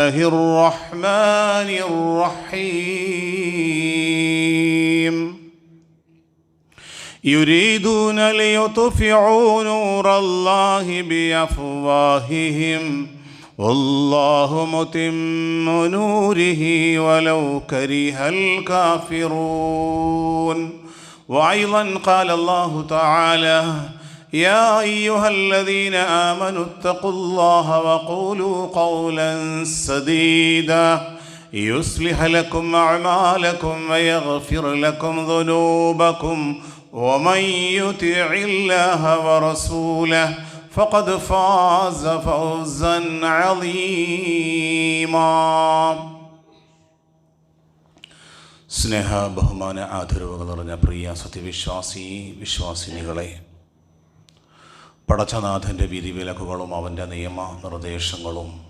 الله الرحمن الرحيم. يريدون ليطفئوا نور الله بأفواههم. والله متم نوره ولو كره الكافرون. وأيضا قال الله تعالى يا ايها الذين امنوا اتقوا الله وقولوا قولا سديدا يصلح لكم اعمالكم ويغفر لكم ذنوبكم ومن يطع الله ورسوله فقد فاز فوزا عظيما സ്നേഹ ബഹുമാന ആദരവുകൾ നിറഞ്ഞ പ്രിയ സത്യവിശ്വാസി വിശ്വാസിനികളെ പടച്ചനാഥന്റെ വിധിവിലക്കുകളും അവന്റെ നിയമ നിർദ്ദേശങ്ങളും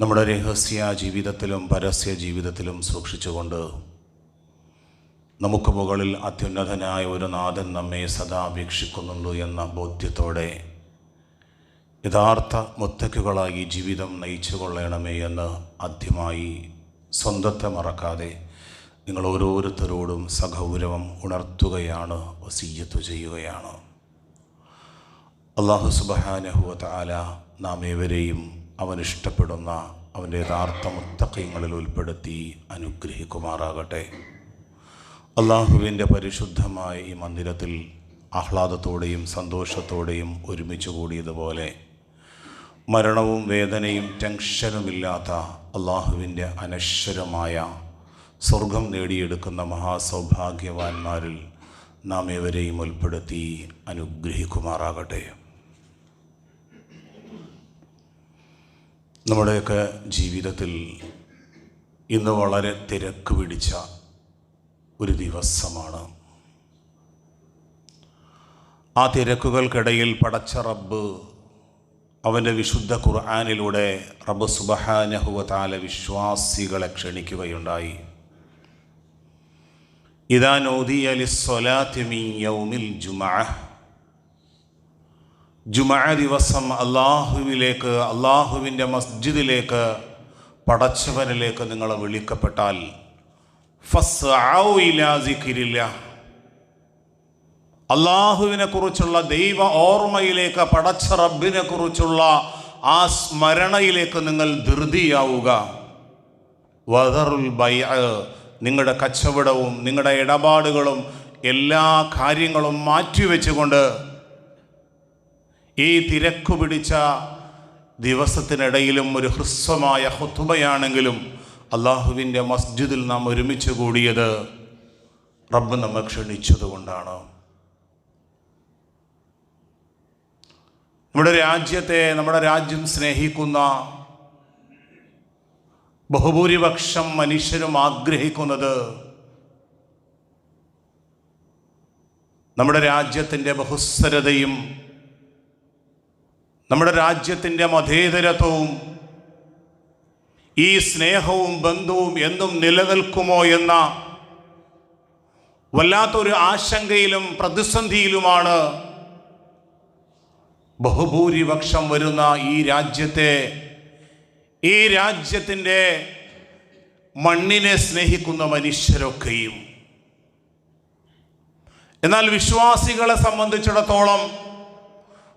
നമ്മുടെ രഹസ്യ ജീവിതത്തിലും പരസ്യ ജീവിതത്തിലും സൂക്ഷിച്ചുകൊണ്ട് നമുക്ക് മുകളിൽ അത്യുന്നതനായ ഒരു നാഥൻ നമ്മെ സദാ വീക്ഷിക്കുന്നുണ്ട് എന്ന ബോധ്യത്തോടെ യഥാർത്ഥ മുത്തക്കുകളായി ജീവിതം നയിച്ചു കൊള്ളണമേ എന്ന് ആദ്യമായി സ്വന്തത്തെ മറക്കാതെ നിങ്ങൾ ഓരോരുത്തരോടും സഗൗരവം ഉണർത്തുകയാണ് വസീയത്ത് ചെയ്യുകയാണ്. അള്ളാഹു സുബഹാനഹുവ ആല നാം ഏവരെയും അവൻ ഇഷ്ടപ്പെടുന്ന അവന്റെ യഥാർത്ഥ മുത്തക്കയങ്ങളിൽ ഉൾപ്പെടുത്തി അനുഗ്രഹിക്കുമാറാകട്ടെ. അള്ളാഹുവിന്റെ പരിശുദ്ധമായ ഈ മന്ദിരത്തിൽ ആഹ്ലാദത്തോടെയും സന്തോഷത്തോടെയും ഒരുമിച്ച് കൂടിയതുപോലെ മരണവും വേദനയും ടെൻഷനുമില്ലാത്ത അള്ളാഹുവിന്റെ അനശ്വരമായ സ്വർഗം നേടിയെടുക്കുന്ന മഹാസൗഭാഗ്യവാന്മാരിൽ നാം ഏവരെയും ഉൾപ്പെടുത്തി അനുഗ്രഹിക്കുമാറാകട്ടെ. നമ്മുടെയൊക്കെ ജീവിതത്തിൽ ഇന്ന് വളരെ തിരക്ക് പിടിച്ച ഒരു ദിവസമാണ്. ആ തിരക്കുകൾക്കിടയിൽ പടച്ച റബ്ബ് അവന്റെ വിശുദ്ധ ഖുർആാനിലൂടെ റബ്ബ് സുബഹാനഹുവതാല വിശ്വാസികളെ ക്ഷണിക്കുകയുണ്ടായി. ഇതാ നോദി അലി യൗമിൽ ജുമഅ. ജുമഅ ദിവസം അള്ളാഹുവിലേക്ക് അള്ളാഹുവിന്റെ മസ്ജിദിലേക്ക് പടച്ചവനിലേക്ക് നിങ്ങൾ വിളിക്കപ്പെട്ടാൽ അള്ളാഹുവിനെ കുറിച്ചുള്ള ദൈവ ഓർമ്മയിലേക്ക് പടച്ച റബ്ബിനെ കുറിച്ചുള്ള ആ സ്മരണയിലേക്ക് നിങ്ങൾ ധൃതിയാവുക. വദറുൽ ബൈ നിങ്ങളുടെ കച്ചവടവും നിങ്ങളുടെ ഇടപാടുകളും എല്ലാ കാര്യങ്ങളും മാറ്റിവെച്ചുകൊണ്ട് ഈ തിരക്കു പിടിച്ച ദിവസത്തിനിടയിലും ഒരു ഹ്രസ്വമായ ഹുത്തുബയാണെങ്കിലും അള്ളാഹുവിന്റെ മസ്ജിദിൽ നാം ഒരുമിച്ച് കൂടിയത് റബ്ബ് നമ്മെ ക്ഷണിച്ചതുകൊണ്ടാണ്. നമ്മുടെ രാജ്യത്തെ നമ്മുടെ രാജ്യം സ്നേഹിക്കുന്ന ബഹുഭൂരിപക്ഷം മനുഷ്യരും ആഗ്രഹിക്കുന്നത് നമ്മുടെ രാജ്യത്തിന്റെ ബഹുസ്വരതയും നമ്മുടെ രാജ്യത്തിന്റെ മതേതരത്വവും ഈ സ്നേഹവും ബന്ധവും എന്നും നിലനിൽക്കുമോ എന്ന വല്ലാത്തൊരു ആശങ്കയിലും പ്രതിസന്ധിയിലുമാണ് ബഹുഭൂരിപക്ഷം വരുന്ന ഈ രാജ്യത്തെ ഈ രാജ്യത്തിന്റെ മണ്ണിനെ സ്നേഹിക്കുന്ന മനുഷ്യരൊക്കെയും. എന്നാൽ വിശ്വാസികളെ സംബന്ധിച്ചിടത്തോളം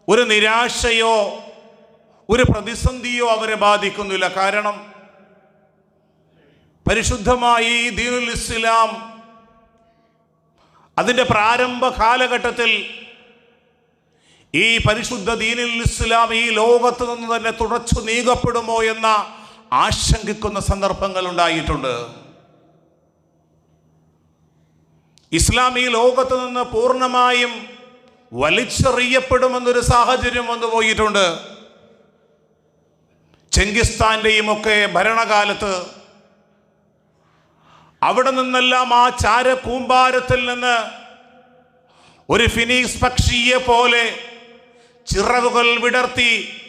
ഒരു നിരാശയോ ഒരു പ്രതിസന്ധിയോ അവരെ ബാധിക്കുന്നില്ല. കാരണം പരിശുദ്ധമായി ദീനുൽ ഇസ്ലാം അതിന്റെ പ്രാരംഭ കാലഘട്ടത്തിൽ ഈ പരിശുദ്ധ ദീനിൽ ഇസ്ലാം ഈ ലോകത്ത് നിന്ന് തന്നെ തുടച്ചു നീക്കപ്പെടുമോ എന്ന ആശങ്കിക്കുന്ന സന്ദർഭങ്ങൾ ഉണ്ടായിട്ടുണ്ട്. ഇസ്ലാം ഈ ലോകത്ത് നിന്ന് പൂർണമായും വലിച്ചെറിയപ്പെടുമെന്നൊരു സാഹചര്യം വന്നു പോയിട്ടുണ്ട്. ചെങ്കിസ്ഥാന്റെയും ഒക്കെ ഭരണകാലത്ത് അവിടെ നിന്നെല്ലാം ആ ചാരക്കൂമ്പാരത്തിൽ നിന്ന് ഒരു ഫിനീസ് പക്ഷിയെ പോലെ ചിറവുകൾ വിടർത്തി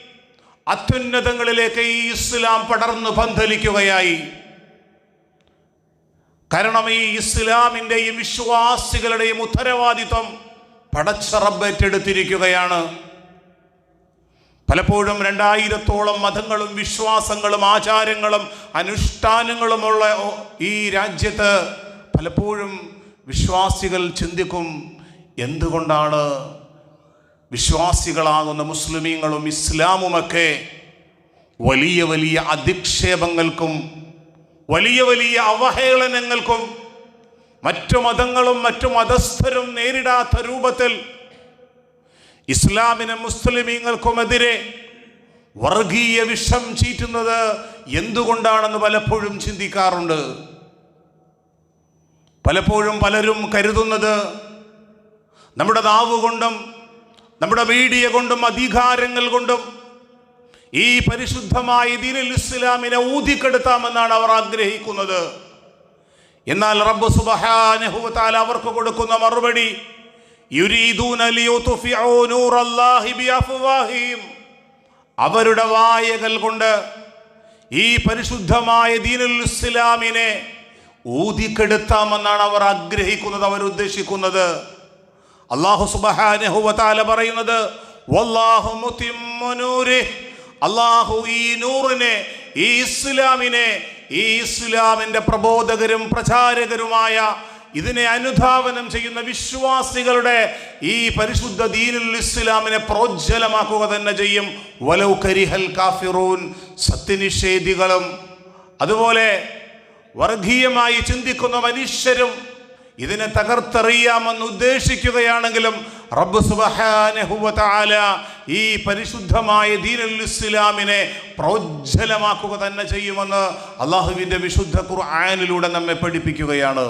അത്യുന്നതങ്ങളിലേക്ക് ഈ ഇസ്ലാം പടർന്നു പന്തലിക്കുകയായി. കാരണം ഈ ഇസ്ലാമിന്റെയും വിശ്വാസികളുടെയും ഉത്തരവാദിത്വം പടച്ച റബ്ബ് ഏറ്റെടുത്തിരിക്കുകയാണ്. പലപ്പോഴും രണ്ടായിരത്തോളം മതങ്ങളും വിശ്വാസങ്ങളും ആചാരങ്ങളും അനുഷ്ഠാനങ്ങളുമുള്ള ഈ രാജ്യത്ത് പലപ്പോഴും വിശ്വാസികൾ ചിന്തിക്കും എന്തുകൊണ്ടാണ് വിശ്വാസികളാകുന്ന മുസ്ലിമീങ്ങളും ഇസ്ലാമുമൊക്കെ വലിയ വലിയ അധിക്ഷേപങ്ങൾക്കും വലിയ വലിയ അവഹേളനങ്ങൾക്കും മറ്റു മതങ്ങളും മറ്റു മതസ്ഥരും നേരിടാത്ത രൂപത്തിൽ ഇസ്ലാമിനും മുസ്ലിമീങ്ങൾക്കുമെതിരെ വർഗീയ വിഷം ചീറ്റുന്നത് എന്തുകൊണ്ടാണെന്ന് പലപ്പോഴും ചിന്തിക്കാറുണ്ട്. പലപ്പോഴും പലരും കരുതുന്നത് നമ്മുടെ നാവ് കൊണ്ടും നമ്മുടെ മീഡിയ കൊണ്ടും അധികാരങ്ങൾ കൊണ്ടും ഈ പരിശുദ്ധമായ ദീനുൽ ഇസ്ലാമിനെ ഊതിക്കെടുത്താമെന്നാണ് അവർ ആഗ്രഹിക്കുന്നത്. എന്നാൽ റബ്ബ് തആല അവർക്ക് കൊടുക്കുന്ന മറുപടി അവരുടെ വായകൾ കൊണ്ട് ഈ പരിശുദ്ധമായ ദീനുൽ ഇസ്ലാമിനെ ഊതിക്കെടുത്താമെന്നാണ് അവർ ആഗ്രഹിക്കുന്നത് അവർ ഉദ്ദേശിക്കുന്നത്. അള്ളാഹു സുബ്ഹാനഹു വ തആല പറയുന്നത് അള്ളാഹു ഈ നൂറിനെ ഈ ഇസ്ലാമിനെ ഈ ഇസ്ലാമിന്റെ പ്രബോധകരും പ്രചാരകരുമായ ഇതിനെ അനുധാവനം ചെയ്യുന്ന വിശ്വാസികളുടെ ഈ പരിശുദ്ധ ദീനുൽ ഇസ്ലാമിനെ പ്രോജ്വലമാക്കുക തന്നെ ചെയ്യും. വലൗ കരിഹൽ കാഫിറൂൻ സത്യനിഷേധികളും. അതുപോലെ വർഗീയമായി ചിന്തിക്കുന്ന മനുഷ്യരും ഇതിനെ തകർത്തെറിയാമെന്ന് ഉദ്ദേശിക്കുകയാണെങ്കിലും റബ്ബ് സുബ്ഹാനഹു വ തആല ഈ പരിശുദ്ധമായ ദീനുൽ ഇസ്ലാമിനെ പ്രോജ്ജലമാക്കുക തന്നെ ചെയ്യുമെന്ന് അള്ളാഹുവിന്റെ വിശുദ്ധ ഖുർആനിലൂടെ നമ്മെ പഠിപ്പിക്കുകയാണ്.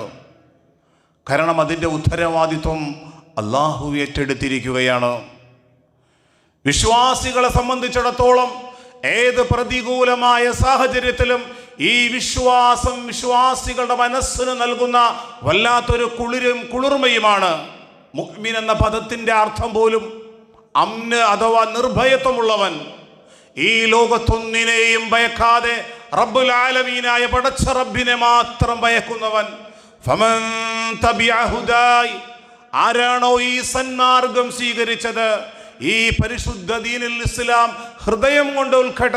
കാരണം അതിന്റെ ഉത്തരവാദിത്വം അള്ളാഹു ഏറ്റെടുത്തിരിക്കുകയാണ്. വിശ്വാസികളെ സംബന്ധിച്ചിടത്തോളം ഏത് പ്രതികൂലമായ സാഹചര്യത്തിലും ഈ വിശ്വാസം വിശ്വാസികളുടെ മനസ്സിന് നൽകുന്ന വല്ലാത്തൊരു കുളിരും കുളിർമയുമാണ്. മുഅ്മിൻ എന്ന പദത്തിന്റെ അർത്ഥം പോലും അമ്ന് അഥവാ നിർഭയത്വമുള്ളവൻ. ഈ ലോകത്തൊന്നിനെയും ഭയക്കാതെ റബ്ബുൽ ആലമീനായ പടച്ച റബ്ബിനെ മാത്രം ഭയക്കുന്നവൻ. ആരാണോ ഈ സന്മാർഗം സ്വീകരിച്ചത്? ഈ പരിശുദ്ധ ദീനിൽ ഇസ്ലാം ഹൃദയം കൊണ്ട് ഉത്കട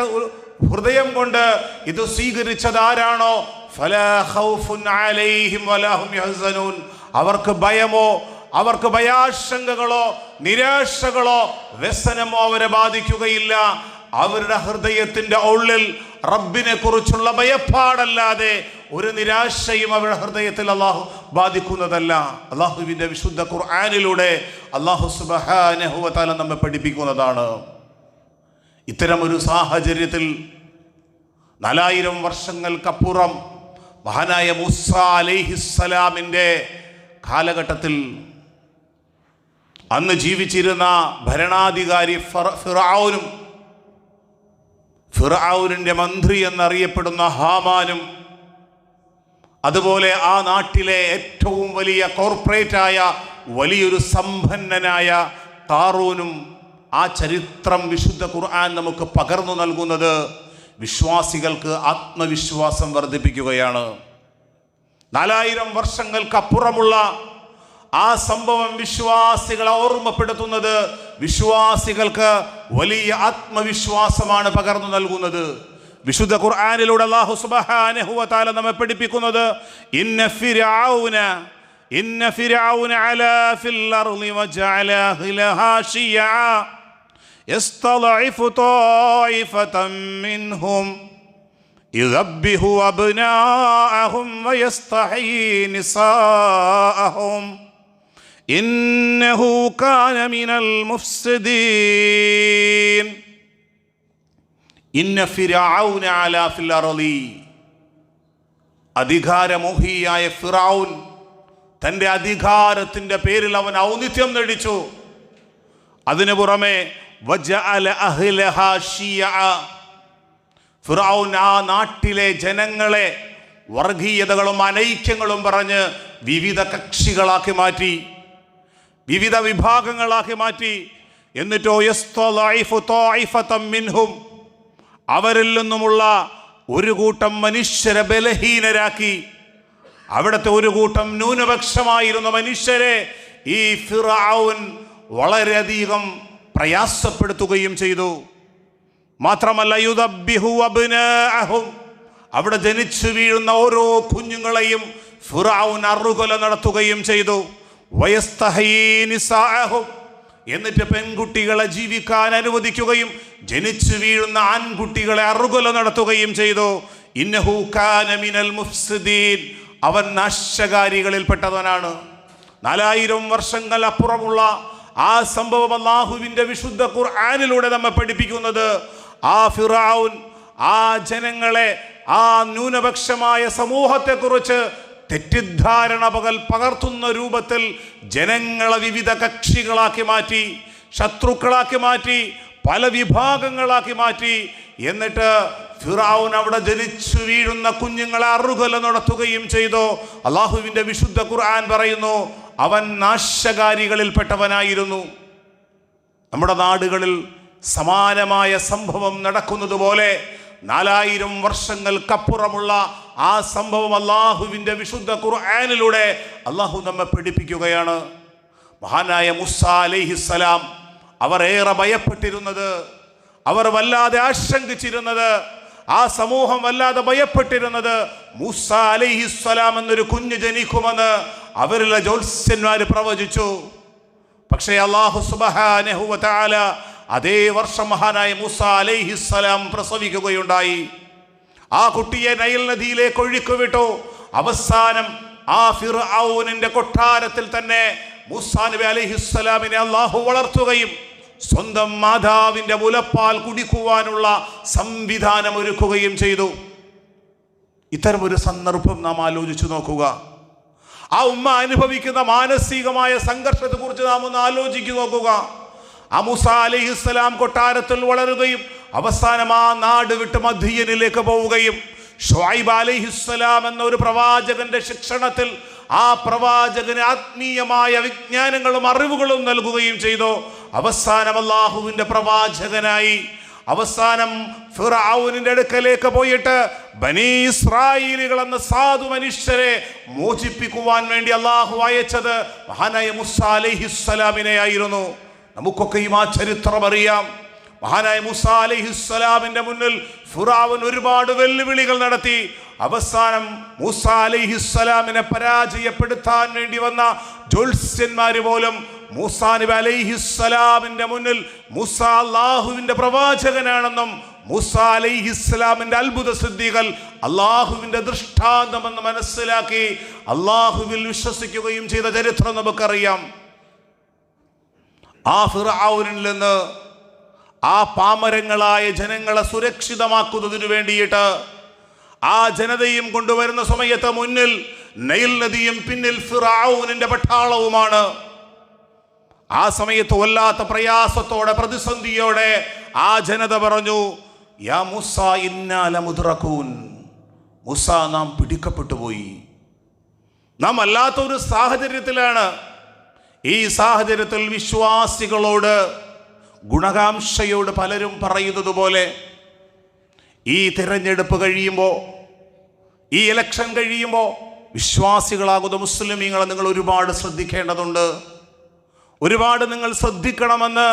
ഹൃദയം കൊണ്ട് ഇത് സ്വീകരിച്ചത് ആരാണോ? അവർക്ക് ഭയമോ അവർക്ക് ഭയാശങ്കകളോ നിരാശകളോ വ്യസനമോ അവരെ ബാധിക്കുകയില്ല. അവരുടെ ഹൃദയത്തിന്റെ ഉള്ളിൽ റബ്ബിനെ കുറിച്ചുള്ള ഭയപ്പാടല്ലാതെ ഒരു നിരാശയും അവരുടെ ഹൃദയത്തിൽ അള്ളാഹു ബാധിക്കുന്നതല്ല. അള്ളാഹുവിന്റെ വിശുദ്ധ ഖുർആാനിലൂടെ അള്ളാഹു സുബ്ഹാനഹു വ തആല നമ്മെ പഠിപ്പിക്കുന്നതാണ്. ഇത്തരം ഒരു സാഹചര്യത്തിൽ നാലായിരം വർഷങ്ങൾക്കപ്പുറം മഹാനായ മൂസ അലൈഹിസ്സലാമിന്റെ കാലഘട്ടത്തിൽ അന്ന് ജീവിച്ചിരുന്ന ഭരണാധികാരി ഫിറാവുനും ഫിറാവുനിന്റെ മന്ത്രി എന്നറിയപ്പെടുന്ന ഹാമാനും അതുപോലെ ആ നാട്ടിലെ ഏറ്റവും വലിയ കോർപ്പറേറ്റായ വലിയൊരു സമ്പന്നനായ കാറൂനും ആ ചരിത്രം വിശുദ്ധ ഖുർആൻ നമുക്ക് പകർന്നു നൽകുന്നത് വിശ്വാസികൾക്ക് ആത്മവിശ്വാസം വർദ്ധിപ്പിക്കുകയാണ്. നാലായിരം വർഷങ്ങൾക്കപ്പുറമുള്ള ആ സംഭവം വിശ്വാസികളെ ഓർമ്മപ്പെടുത്തുന്നത് വിശ്വാസികൾക്ക് വലിയ ആത്മവിശ്വാസമാണ് പകർന്നു നൽകുന്നത് വിശുദ്ധ ഖുർആനിലൂടെ അല്ലാഹു സുബ്ഹാനഹു വ തആല നമ്മെ പഠിപ്പിക്കുന്നത് ഇന്ന ഫിർഔന ഇന്ന ഫിർഔന അലാ ഫിൽ അർളി വജഅല അഹ്ലഹാ ശിയഅ يستضعف طائفة منهم يذبح أبناءهم ويستحيي نساءهم إنه كان من المفسدين إن فرعون على في الأرض അധികാരമോഹിയായ ഫിറൌൻ തൻ്റെ അധികാരത്തിൻ്റെ പേരിൽ അവൻ ഔന്നിത്യം നടിച്ചു അതിനു പുറമെ വജഅല അഹ്ലഹാ ശിയഅ. ഫിറഔൻ ആ നാട്ടിലെ ജനങ്ങളെ വർഗീയതകളും അനൈക്യങ്ങളും പറഞ്ഞ് വിവിധ കക്ഷികളാക്കി മാറ്റി വിവിധ വിഭാഗങ്ങളാക്കി മാറ്റി. എന്നിട്ടോ മിൻഹും. അവരിൽ നിന്നുമുള്ള ഒരു കൂട്ടം മനുഷ്യരെ ബലഹീനരാക്കി. അവിടുത്തെ ഒരു കൂട്ടം ന്യൂനപക്ഷമായിരുന്ന മനുഷ്യരെ ഈ ഫിറാവുൻ വളരെയധികം പ്രയാസപ്പെടുത്തുകയും ചെയ്തു. മാത്രമല്ല അവിടെ ജനിച്ചു വീഴുന്ന ഓരോ കുഞ്ഞുങ്ങളെയും ഫിറാവുൻ അറുകൊല നടത്തുകയും ചെയ്തു. എന്നിട്ട് പെൺകുട്ടികളെ ജീവിക്കാൻ അനുവദിക്കുകയും ജനിച്ചു വീഴുന്ന ആൺകുട്ടികളെ അറുകൊല നടത്തുകയും ചെയ്തു. ഇന്നഹു കാന മിനൽ മുഫ്സിദീൻ. അവൻ നാശകാരികളിൽപ്പെട്ടവനാണ്. നാലായിരം വർഷങ്ങൾ അപ്പുറമുള്ള ആ സംഭവം അള്ളാഹുവിന്റെ വിശുദ്ധ ഖുർആാനിലൂടെ നമ്മെ പഠിപ്പിക്കുന്നത്. ആ ഫിറാവുൻ ആ ജനങ്ങളെ ആ ന്യൂനപക്ഷമായ സമൂഹത്തെക്കുറിച്ച് തെറ്റിദ്ധാരണ പകൽ പകർത്തുന്ന രൂപത്തിൽ ജനങ്ങളെ വിവിധ കക്ഷികളാക്കി മാറ്റി ശത്രുക്കളാക്കി മാറ്റി പല വിഭാഗങ്ങളാക്കി മാറ്റി. എന്നിട്ട് ഫിറാവുൻ അവിടെ ജനിച്ചു വീഴുന്ന കുഞ്ഞുങ്ങളെ അറുകല നടത്തുകയും ചെയ്തു. അള്ളാഹുവിന്റെ വിശുദ്ധ ഖുർആൻ പറയുന്നു അവൻ നാശകാരികളിൽപ്പെട്ടവനായിരുന്നു. നമ്മുടെ നാടുകളിൽ സമാനമായ സംഭവം നടക്കുന്നത് പോലെ നാലായിരം വർഷങ്ങൾക്കപ്പുറമുള്ള ആ സംഭവം അള്ളാഹുവിന്റെ വിശുദ്ധ ഖുർആനിലൂടെ അള്ളാഹു നമ്മെ പഠിപ്പിക്കുകയാണ്. മഹാനായ മുസ അലൈഹിസ്സലാം അവർ ഏറെ ഭയപ്പെട്ടിരുന്നത് അവർ വല്ലാതെ ആശങ്കിച്ചിരുന്നത് ആ സമൂഹം വല്ലാതെ ഭയപ്പെട്ടിരുന്നത് മൂസ അലൈഹിസ്സലാം എന്നൊരു കുഞ്ഞ് ജനിക്കുമെന്ന് അവരിലെ ജ്യോത്സ്യന്മാർ പ്രവചിച്ചു. പക്ഷേ അള്ളാഹു സുബ്ഹാനഹു വ തആല അതേ വർഷം മഹാനായ മൂസ അലൈഹിസ്സലാം പ്രസവിക്കുകയുണ്ടായി. ആ കുട്ടിയെ നൈൽ നദിയിലേക്ക് ഒഴുക്കി വിട്ടു. അവസാനം ആ ഫിർഔനിന്റെ കൊട്ടാരത്തിൽ തന്നെ മൂസാ നബി അലൈഹിസ്സലാമിനെ അള്ളാഹു വളർത്തുകയും സ്വന്തം മാതാവിന്റെ മുലപ്പാൽ കുടിക്കുവാനുള്ള സംവിധാനം ഒരുക്കുകയും ചെയ്തു. ഇത്തരം ഒരു സന്ദർഭം നാം ആലോചിച്ചു നോക്കുക. ആ ഉമ്മ അനുഭവിക്കുന്ന മാനസികമായ സംഘർഷത്തെക്കുറിച്ച് നാം ഒന്ന് ആലോചിച്ചു നോക്കുക. ആ അലഹി ഇസ്ലാം കൊട്ടാരത്തിൽ വളരുകയും അവസാനം ആ നാട് വിട്ട് മധ്യനിലേക്ക് പോവുകയും ഷുഐബ് അലഹിസ്സലാം എന്ന ഒരു പ്രവാചകന്റെ ശിക്ഷണത്തിൽ ആ പ്രവാചകന് ആത്മീയമായ വിജ്ഞാനങ്ങളും അറിവുകളും നൽകുകയും ചെയ്തു. അവസാനം അള്ളാഹുവിന്റെ പ്രവാചകനായി. അവസാനം ഫിറാവുനിന്റെ അടുക്കലേക്ക് പോയിട്ട് ബനി എന്ന സാധു മനുഷ്യരെ മോചിപ്പിക്കുവാൻ വേണ്ടി അള്ളാഹു അയച്ചത് മഹാനായ മുസ്സാ അലഹിസ്സലാമിനെ ആയിരുന്നു നമുക്കൊക്കെയും ആ ചരിത്രം അറിയാം. മഹാനായ മുസ അലൈഹിസ്സലാമിന്റെ മുന്നിൽ ഫുറാവൻ ഒരുപാട് വെല്ലുവിളികൾ നടത്തി. അവസാനം മൂസ അലൈഹിസ്സലാമിനെ പരാജയപ്പെടുത്താൻ വേണ്ടി വന്ന ജ്യോത്സ്യന്മാര് പോലും മൂസാ നബി അലൈഹിസ്സലാമിന്റെ മുന്നിൽ മൂസ അള്ളാഹുവിന്റെ പ്രവാചകനാണെന്നും മൂസ അലൈഹിസ്സലാമിന്റെ അത്ഭുത സിദ്ധികൾ അള്ളാഹുവിന്റെ ദൃഷ്ടാന്തമെന്ന് മനസ്സിലാക്കി അള്ളാഹുവിൽ വിശ്വസിക്കുകയും ചെയ്ത ചരിത്രം നമുക്കറിയാം. ആ ഫിറാവുനിൽ നിന്ന് ആ പാമരങ്ങളായ ജനങ്ങളെ സുരക്ഷിതമാക്കുന്നതിന് വേണ്ടിയിട്ട് ആ ജനതയും കൊണ്ടുവരുന്ന സമയത്ത് മുന്നിൽ നൈൽ നദിയും പിന്നിൽ ഫിറഔനിന്റെ പട്ടാളവുമാണ്. ആ സമയത്ത് വല്ലാത്ത പ്രയാസത്തോടെ പ്രതിസന്ധിയോടെ ആ ജനത പറഞ്ഞു യാ മുസ ഇന്നാല മുദ്രക്കൂൻ മുസ നാം പിടിക്കപ്പെട്ടു പോയി. നാം അല്ലാത്ത ഒരു സാഹചര്യത്തിലാണ് ഈ സാഹചര്യത്തിൽ വിശ്വാസികളോട് ഗുണകാംക്ഷയോട് പലരും പറയുന്നത് പോലെ ഈ തിരഞ്ഞെടുപ്പ് കഴിയുമ്പോൾ ഈ ഇലക്ഷൻ കഴിയുമ്പോൾ വിശ്വാസികളാകുന്ന മുസ്ലിമീങ്ങളെ നിങ്ങൾ ഒരുപാട് ശ്രദ്ധിക്കേണ്ടതുണ്ട്. ഒരുപാട് നിങ്ങൾ ശ്രദ്ധിക്കണമെന്ന്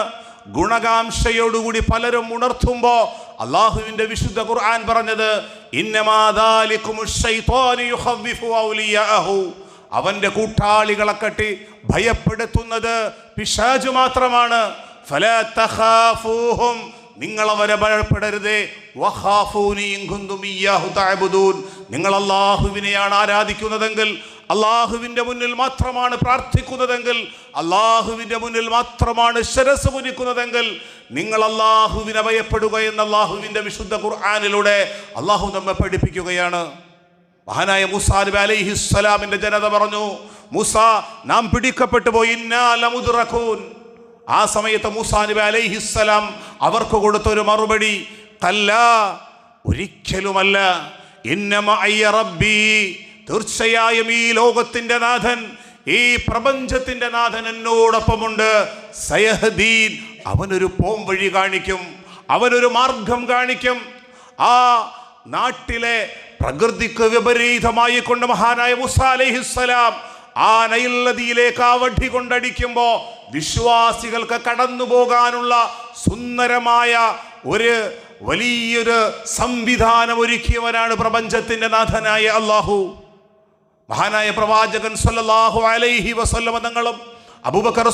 ഗുണകാംക്ഷയോടുകൂടി പലരും ഉണർത്തുമ്പോൾ അള്ളാഹുവിന്റെ വിശുദ്ധ ഖുർആൻ പറഞ്ഞത് ഇന്നമാദാലിക്കുമുശ് അവന്റെ കൂട്ടാളികളെ കെട്ടി ഭയപ്പെടുത്തുന്നത് പിശാജ് മാത്രമാണ്. നിങ്ങൾ അവരെ ഭയപ്പെടരുതേ. നിങ്ങൾ അള്ളാഹുവിനെയാണ് ആരാധിക്കുന്നതെങ്കിൽ അള്ളാഹുവിന്റെ മുന്നിൽ മാത്രമാണ് പ്രാർത്ഥിക്കുന്നതെങ്കിൽ അള്ളാഹുവിന്റെ മുന്നിൽ മാത്രമാണ് ശിരസ് കുനിക്കുന്നതെങ്കിൽ നിങ്ങൾ അള്ളാഹുവിനെ ഭയപ്പെടുക എന്ന അള്ളാഹുവിന്റെ വിശുദ്ധ ഖുർആാനിലൂടെ അള്ളാഹു നമ്മെ പഠിപ്പിക്കുകയാണ് മഹാനായ മൂസാ നബി അലൈഹിസ്സലാമിന്റെ ജനത പറഞ്ഞു മൂസ നാം പിടിക്കപ്പെട്ടു പോയി. ആ സമയത്ത് മൂസാ നബി അലൈഹിസ്സലാം അവർക്ക് കൊടുത്ത ഒരു മറുപടി കല്ല ഒരിക്കലുമല്ല. റബ്ബി. തീർച്ചയായും ഈ ലോകത്തിന്റെ നാഥൻ ഈ പ്രപഞ്ചത്തിന്റെ നാഥൻ എന്നോടൊപ്പമുണ്ട്. സയഹദീൻ അവനൊരു പോം വഴി കാണിക്കും അവനൊരു മാർഗം കാണിക്കും. ആ നാട്ടിലെ പ്രകൃതിക്ക് വിപരീതമായി കൊണ്ട് മഹാനായ മുസ അലൈഹിസ്സലാം ആ നൈൽ നദിയിലേക്ക് ആ വടി കൊണ്ടടിക്കുമ്പോ വിശ്വാസികൾക്ക് കടന്നു പോകാനുള്ള സുന്ദരമായ ഒരു വലിയൊരു സംവിധാനം ഒരുക്കിയവനാണ് പ്രപഞ്ചത്തിന്റെ നാഥനായ അള്ളാഹു മഹാനായ പ്രവാചകൻ സല്ലാഹു അലൈഹി വസല്ലമ തങ്ങളും അബൂബക്കർ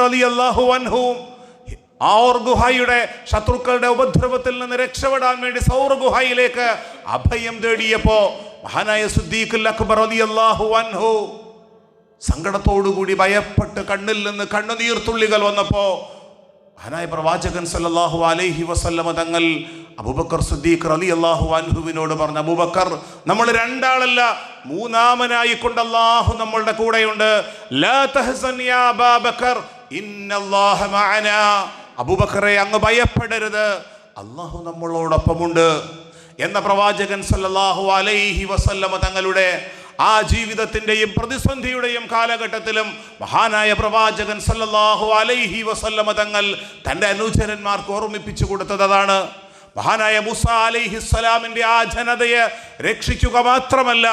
അലി അള്ളാഹു അൻഹുവും ഗുഹയുടെ ശത്രുക്കളുടെ ഉപദ്രവത്തിൽ നിന്ന് രക്ഷപ്പെടാൻ വേണ്ടി സൗർ ഗുഹയിലേക്ക് അഭയം തേടിയപ്പോ മഹാനായ സുദ്ദീഖ് അക്ബർ റളിയല്ലാഹു അൻഹു സങ്കടത്തോടുകൂടി ഭയപ്പെട്ട് കണ്ണിൽ നിന്ന് കണ്ണുനീർത്തുള്ളികൾ വന്നപ്പോ മഹാനായ പ്രവാചകൻ സല്ലാഹു അലൈഹി വസല്ലമ തങ്ങൾ അബൂബക്കർ സിദ്ദീഖ് അലി അള്ളാഹു അൻഹുവിനോട് പറഞ്ഞു അബൂബക്കർ നമ്മൾ രണ്ടാളല്ല മൂന്നാമനായി കൊണ്ട് അള്ളാഹു നമ്മളുടെ കൂടെയുണ്ട്. ലാ തഹ്സൻ യാ അബാബക്കർ ഇന്നല്ലാഹ മഅനാ. അബൂബക്കറെ അങ്ങ് ഭയപ്പെടരുത്. അള്ളാഹു നമ്മളോടൊപ്പമുണ്ട് എന്ന പ്രവാചകൻ സല്ലാഹു അലൈഹി വസല്ലമ തങ്ങളുടെ ആ ജീവിതത്തിന്റെയും പ്രതിസന്ധിയുടെയും കാലഘട്ടത്തിലും മഹാനായ പ്രവാചകൻ സല്ലാഹു അലൈഹി വസല്ലമ തങ്ങൾ തന്റെ അനുചരന്മാർക്ക് ഓർമ്മിപ്പിച്ചു കൊടുത്തത് അതാണ് മഹാനായ മുസ അലൈഹിസ്സലാമിന്റെ ആ ജനതയെ രക്ഷിക്കുക മാത്രമല്ല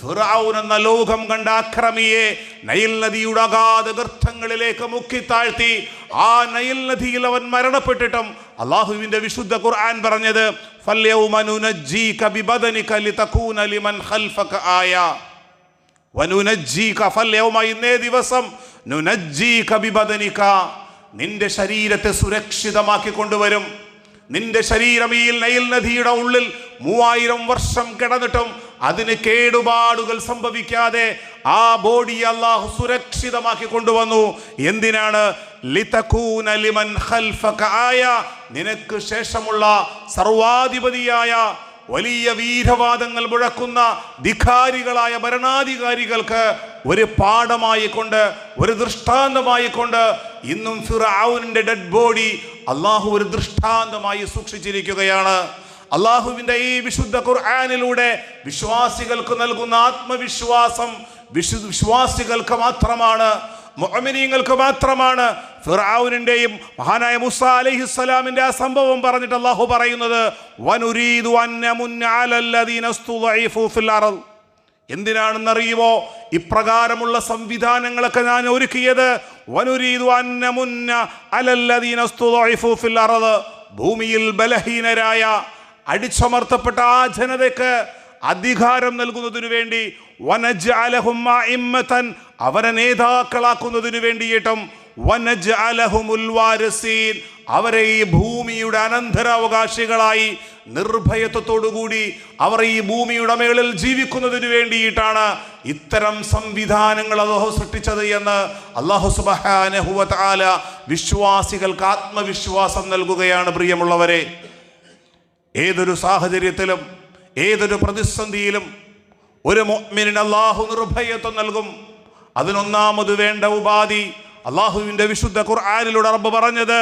ഫിറഔൻ എന്ന ലോകം കണ്ട അക്രമിയെ നൈൽ നദിയുടെ അഗാധ ഗർത്തങ്ങളിലേക്ക് മുക്കിത്താഴ്ത്തി ആ നൈൽ നദിയിൽ അവൻ മരണപ്പെട്ടിട്ടും അള്ളാഹുവിന്റെ വിശുദ്ധ ഖുർആൻ പറഞ്ഞത് ഇന്നേ ദിവസം നിന്റെ ശരീരത്തെ സുരക്ഷിതമാക്കി കൊണ്ടുവരും നിന്റെ ശരീരം ഈ നൈൽ നദിയുടെ ഉള്ളിൽ മൂവായിരം വർഷം കിടന്നിട്ടും അതിന് കേടുപാടുകൾ സംഭവിക്കാതെ ആ ബോഡി അള്ളാഹു സുരക്ഷിതമാക്കി കൊണ്ടുവന്നു. എന്തിനാണ്? നിനക്ക് ശേഷമുള്ള സർവാധിപതിയായ വലിയ വീരവാദങ്ങൾ മുഴക്കുന്ന ധിഖാരികളായ ഭരണാധികാരികൾക്ക് ഒരു പാഠമായി കൊണ്ട് ഒരു ദൃഷ്ടാന്തമായി കൊണ്ട് ഇന്നും ഫിറൌനിന്റെ ഡെഡ് ബോഡി അള്ളാഹു ഒരു ദൃഷ്ടാന്തമായി സൂക്ഷിച്ചിരിക്കുകയാണ്. അള്ളാഹുവിന്റെ ഈ വിശുദ്ധ ഖുർആാനിലൂടെ വിശ്വാസികൾക്ക് നൽകുന്ന ആത്മവിശ്വാസം വിശു വിശ്വാസികൾക്ക് മാത്രമാണ് മുഅ്മിനീങ്ങൾക്ക് മാത്രമാണ്. ഫിറാവുനിന്റെയും മഹാനായ മുസ അലൈഹിസ്സലാമിന്റെ ആ സംഭവം പറഞ്ഞിട്ട് അള്ളാഹു പറയുന്നത് എന്തിനാണെന്നറിയുമോ? ഇപ്രകാരമുള്ള സംവിധാനങ്ങളൊക്കെ ഞാൻ ഒരുക്കിയത് ഭൂമിയിൽ ബലഹീനരായ അടിച്ചമർത്തപ്പെട്ട ആ ജനതയ്ക്ക് അധികാരം നൽകുന്നതിനു വേണ്ടി വനജ്അലഹും അഇമ്മതൻ അവരെ നേതാക്കളാക്കുന്നതിനു വേണ്ടിയിട്ടും വനജ് അലഹുമുൽവാരസീൻ അവരെ ഈ ഭൂമിയുടെ അനന്തരാവകാശികളായി നിർഭയത്വത്തോടുകൂടി അവർ ഈ ഭൂമിയുടെ മേളിൽ ജീവിക്കുന്നതിനു വേണ്ടിയിട്ടാണ് ഇത്തരം സംവിധാനങ്ങൾ അള്ളാഹു സൃഷ്ടിച്ചത് എന്ന് അള്ളാഹു സുബഹാനഹുവ തആല വിശ്വാസികൾക്ക് ആത്മവിശ്വാസം നൽകുകയാണ് പ്രിയമുള്ളവരെ. ഏതൊരു സാഹചര്യത്തിലും ഏതൊരു പ്രതിസന്ധിയിലും ഒരു മുഅ്മിനിന് അള്ളാഹു നിർഭയത്വം നൽകും. അതിനൊന്നാമത് വേണ്ട ഉപാധി അള്ളാഹുവിന്റെ വിശുദ്ധ ഖുർആാനിലൂടെ റബ്ബ് പറഞ്ഞത്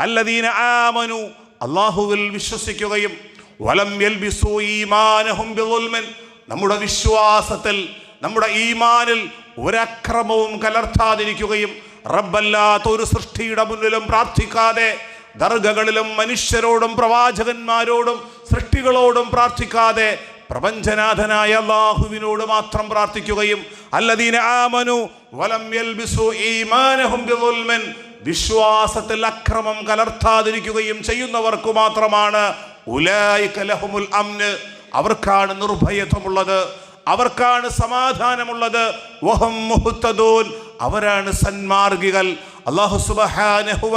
അല്ലദീന ആമനു അള്ളാഹുവിൽ വിശ്വസിക്കുകയും വലം യൽബിസു ഈമാനഹും ബിളുൽമിൻ നമ്മുടെ വിശ്വാസത്തിൽ നമ്മുടെ ഈമാനിൽ ഒരക്രമവും കലർത്താതിരിക്കുകയും റബ്ബല്ലാത്ത ഒരു സൃഷ്ടിയുടെ മുന്നിലും പ്രാർത്ഥിക്കാതെ ദർഗകളിലും മനുഷ്യരോടും പ്രവാചകന്മാരോടും സൃഷ്ടികളോടും പ്രാർത്ഥിക്കാതെ പ്രപഞ്ചനാഥനായ അള്ളാഹുവിനോട് മാത്രം പ്രാർത്ഥിക്കുകയും അല്ലദീന ആമനു വലം ഈമാനഹും വിശ്വാസത്തിൽ അക്രമം കലർത്താതിരിക്കുകയും ചെയ്യുന്നവർക്ക് മാത്രമാണ് അംന്. അവർക്കാണ് നിർഭയത്വമുള്ളത്. അവർക്കാണ് സമാധാനമുള്ളത്. അവരാണ് സന്മാർഗികൾ. അള്ളാഹു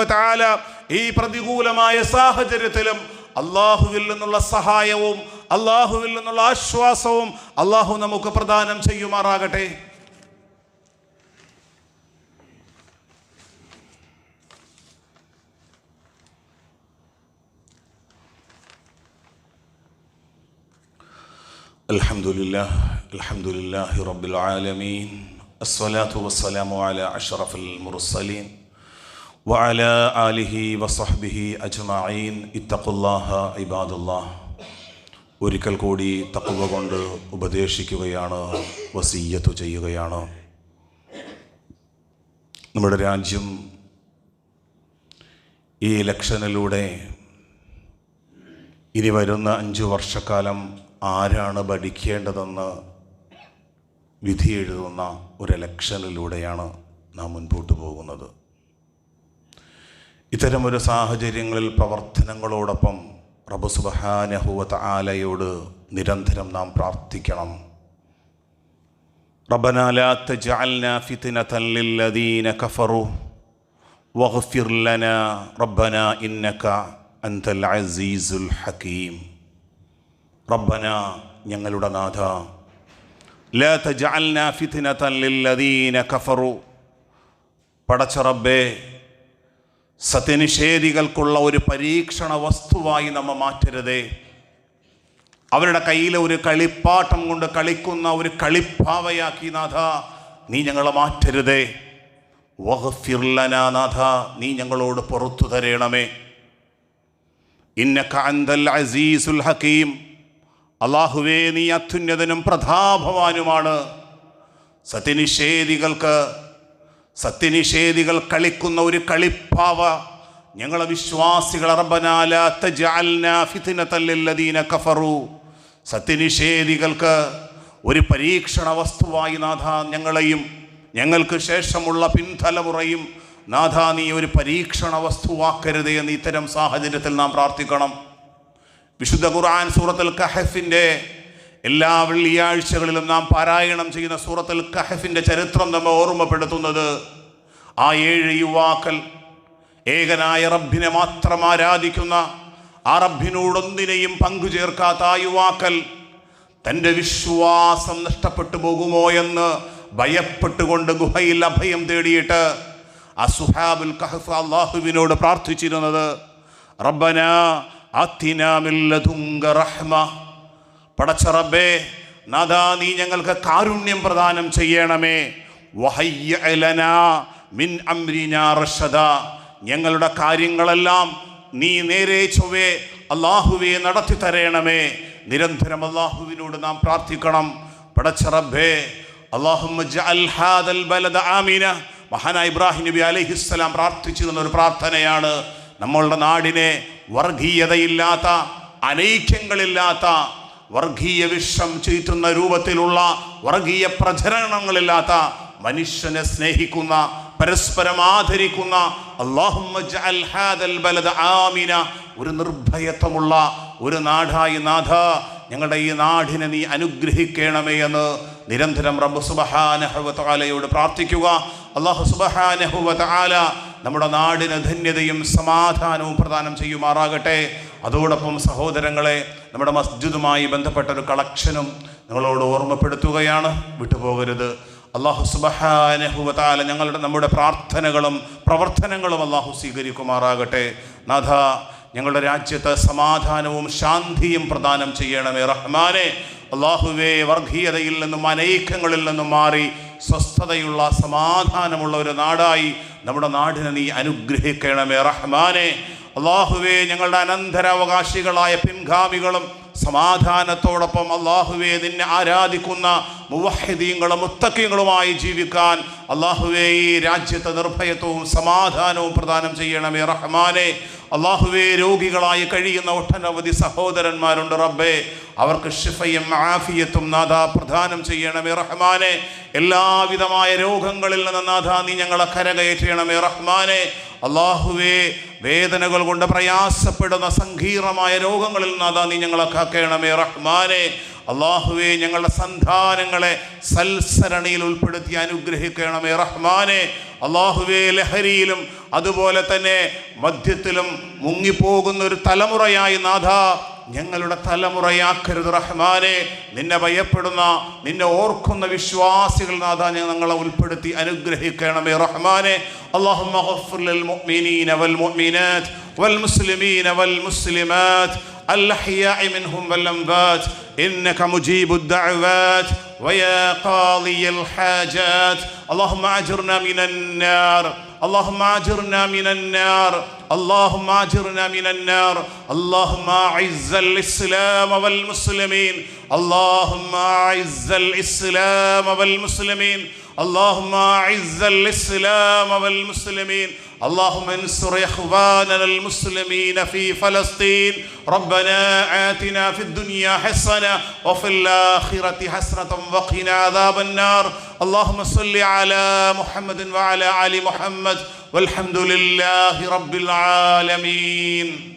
തആല ഈ പ്രതികൂലമായ സാഹചര്യത്തിലും അള്ളാഹുവിൽ നിന്നുള്ള സഹായവും അള്ളാഹുവിൽ നിന്നുള്ള ആശ്വാസവും അള്ളാഹു നമുക്ക് പ്രദാനം ചെയ്യുമാറാകട്ടെ الحمد لله الحمد لله رب العالمين الصلاة والسلام على أشرف المرسلين وعلى آله وصحبه أجمعين اتقوا الله عباد الله ഒരിക്കൽ കൂടി തക്കുവ കൊണ്ട് ഉപദേശിക്കുകയാണ് വസീയത്ത് ചെയ്യുകയാണ് നമ്മുടെ രാജ്യം ഈ ഇലക്ഷനിലൂടെ ഇനി വരുന്ന അഞ്ചു വർഷക്കാലം ആരാണ് ഭരിക്കേണ്ടതെന്ന് വിധി എഴുതുന്ന ഒരു ഇലക്ഷനിലൂടെയാണ് നാം മുൻപോട്ട് പോകുന്നത് ഇത്തരമൊരു സാഹചര്യങ്ങളിൽ പ്രവർത്തനങ്ങളോടൊപ്പം റബ്ബ് സുബ്ഹാനഹുവത ആലയോട് നിരന്തരം നാം പ്രാർത്ഥിക്കണം ربنا لا تجعلنا فتنة للذين كفروا واغفر لنا ربنا إنك أنت العزيز الحكيم ربنا ഞങ്ങളുടെ നാഥ لا تجعلنا فتنة للذين كفروا പടച്ച റബ്ബേ സത്യനിഷേധികൾക്കുള്ള ഒരു പരീക്ഷണ വസ്തുവായി നമ്മൾ മാറ്റരുതേ. അവരുടെ കയ്യിലെ ഒരു കളിപ്പാട്ടം കൊണ്ട് കളിക്കുന്ന ഒരു കളിപ്പാവയാക്കി നാഥ നീ ഞങ്ങളെ മാറ്റരുതേ. വഹഫിർലന നാഥ നീ ഞങ്ങളോട് പുറത്തു തരണമേ. ഇന്നക അന്തൽ അസീസുൽ ഹക്കീം അള്ളാഹുവേ നീ അത്യുന്നതനും പ്രതാഭവാനുമാണ് സത്യനിഷേധികൾക്ക് സത്യനിഷേധികൾ കളിക്കുന്ന ഒരു കളിപ്പാവ. ഞങ്ങളെ വിശ്വാസികൾ കഫറു. സത്യനിഷേധികൾക്ക് ഒരു പരീക്ഷണ വസ്തുവായി നാഥ ഞങ്ങളെയും ഞങ്ങൾക്ക് ശേഷമുള്ള പിൻതലമുറയും നാഥ നീ ഒരു പരീക്ഷണ വസ്തുവാക്കരുത് എന്ന് ഇത്തരം സാഹചര്യത്തിൽ നാം പ്രാർത്ഥിക്കണം. വിശുദ്ധ ഖുർആൻ സൂറത്തുൽ കഹഫിന്റെ എല്ലാ വെള്ളിയാഴ്ചകളിലും നാം പാരായണം ചെയ്യുന്ന സൂറത്തുൽ കഹഫിന്റെ ചരിത്രം നമ്മെ ഓർമ്മപ്പെടുത്തുന്നത്. ആ ഏഴ് യുവാക്കൾ ഏകനായ റബ്ബിനെ മാത്രം ആരാധിക്കുന്ന ആ റബ്ബിനോടൊന്നിനെയും പങ്കു ചേർക്കാത്ത ആ യുവാക്കൾ തന്റെ വിശ്വാസം നഷ്ടപ്പെട്ടു പോകുമോ എന്ന് ഭയപ്പെട്ടുകൊണ്ട് ഗുഹയിൽ അഭയം തേടിയിട്ട് അസുഹാബുൽ കഹഫ് അള്ളാഹുവിനോട് പ്രാർത്ഥിച്ചിരുന്നത് റബ്ബന ആത്തിനാ തുങ്ക ലദുങ്ക റഹ്മ. പടച്ച റബ്ബേ നാദാ നീ ഞങ്ങൾക്ക് കാരുണ്യം പ്രദാനം ചെയ്യണമേ. മിൻ റഷദ. ഞങ്ങളുടെ കാര്യങ്ങളെല്ലാം നീ നേരെ ചൊവ്വേ അള്ളാഹുവെ നടത്തി തരയണമേ നിരന്തരം അള്ളാഹുവിനോട് നാം പ്രാർത്ഥിക്കണം. പടച്ചറബേ ആമീന. മഹാനായ ഇബ്രാഹിം നബി അലഹിസ്സലാം പ്രാർത്ഥിച്ചിരുന്ന ഒരു പ്രാർത്ഥനയാണ്. നമ്മളുടെ നാടിനെ വർഗീയതയില്ലാത്ത അനൈക്യങ്ങളില്ലാത്ത വർഗീയ വിഷം ചീറ്റുന്ന രൂപത്തിലുള്ള വർഗീയ പ്രചരണങ്ങളില്ലാത്ത മനുഷ്യനെ സ്നേഹിക്കുന്ന പരസ്പരം ആദരിക്കുന്ന ആമിന ഒരു നിർഭയത്വമുള്ള ഒരു നാടായി നാഥ ഞങ്ങളുടെ ഈ നാടിനെ നീ അനുഗ്രഹിക്കണമേ എന്ന് നിരന്തരം റബ്ബ് സുബ്ഹാനഹു തആലയോട് പ്രാർത്ഥിക്കുക. അള്ളാഹു സുബ്ഹാനഹു തആല നമ്മുടെ നാടിന് ധന്യതയും സമാധാനവും പ്രദാനം ചെയ്യുമാറാകട്ടെ. അതോടൊപ്പം സഹോദരങ്ങളെ നമ്മുടെ മസ്ജിദുമായി ബന്ധപ്പെട്ട ഒരു കളക്ഷനും നിങ്ങളോട് ഓർമ്മപ്പെടുത്തുകയാണ്. വിട്ടുപോകരുത്. അള്ളാഹു സുബഹാനഹുവതാല ഞങ്ങളുടെ നമ്മുടെ പ്രാർത്ഥനകളും പ്രവർത്തനങ്ങളും അള്ളാഹു സ്വീകരിക്കുമാറാകട്ടെ. നാഥ ഞങ്ങളുടെ രാജ്യത്ത് സമാധാനവും ശാന്തിയും പ്രദാനം ചെയ്യണമേ റഹ്മാനെ. അള്ളാഹുവേ വർഗീയതയിൽ നിന്നും അനൈക്യങ്ങളിൽ നിന്നും മാറി സ്വസ്ഥതയുള്ള സമാധാനമുള്ള ഒരു നാടായി നമ്മുടെ നാടിനെ നീ അനുഗ്രഹിക്കണമേ റഹ്മാനെ. അള്ളാഹുവേ ഞങ്ങളുടെ അനന്തരാവകാശികളായ പിൻഗാമികളും സമാധാനത്തോടൊപ്പം അള്ളാഹുവെ നിന്നെ ആരാധിക്കുന്ന മുവഹിദീങ്ങളും മുത്തക്കിങ്ങളുമായി ജീവിക്കാൻ അള്ളാഹുവെ ഈ രാജ്യത്തെ നിർഭയത്വവും സമാധാനവും പ്രദാനം ചെയ്യണമേ റഹ്മാനെ. അള്ളാഹുവെ രോഗികളായി കഴിയുന്ന ഒട്ടനവധി സഹോദരന്മാരുണ്ട് റബ്ബേ. അവർക്ക് ഷിഫയും ആഫിയത്തും നാഥ പ്രദാനം ചെയ്യണമേ റഹ്മാനെ. എല്ലാവിധമായ രോഗങ്ങളിൽ നിന്ന് നാഥ നീ ഞങ്ങളെ കരകയറ്റണമേ റഹ്മാനെ. അള്ളാഹുവേ വേദനകൾ കൊണ്ട് പ്രയാസപ്പെടുന്ന സങ്കീർണമായ രോഗങ്ങളിൽ നാഥ നീ ഞങ്ങളെ കാക്കേണമേ റഹ്മാനെ. അള്ളാഹുവെ ഞങ്ങളുടെ സന്താനങ്ങളെ സൽസരണിയിൽ ഉൾപ്പെടുത്തി അനുഗ്രഹിക്കണമേ റഹ്മാനെ. അള്ളാഹുവെ ലഹരിയിലും അതുപോലെ തന്നെ മദ്യത്തിലും മുങ്ങിപ്പോകുന്ന ഒരു തലമുറയായി നാഥ. ഞങ്ങളുടെ തലമുറയാക്കരുത് റഹ്മാനെ നിന്നെ ഭയപ്പെടുന്ന നിന്നെ ഓർക്കുന്ന വിശ്വാസികൾ നാഥ ഞങ്ങളെ ഉൾപ്പെടുത്തി അനുഗ്രഹിക്കണമേ റഹ്മാനെ اللهم اغفر للمؤمنين والمؤمنات والمسلمين والمسلمات الأحياء منهم والأموات إنك مجيب الدعوات ويا قاضي الحاجات اللهم أجرنا من النار اللهم أجرنا من النار. اللهم أجرنا من النار. اللهم أعز الإسلام والمسلمين. اللهم أعز الإسلام والمسلمين. اللهم أعز الإسلام والمسلمين. اللهم انصر إخواننا المسلمين في فلسطين. ربنا آتنا في الدنيا حسنة وفي الآخرة حسنة وقنا عذاب النار. اللهم صل على محمد وعلى آل محمد. والحمد لله رب العالمين.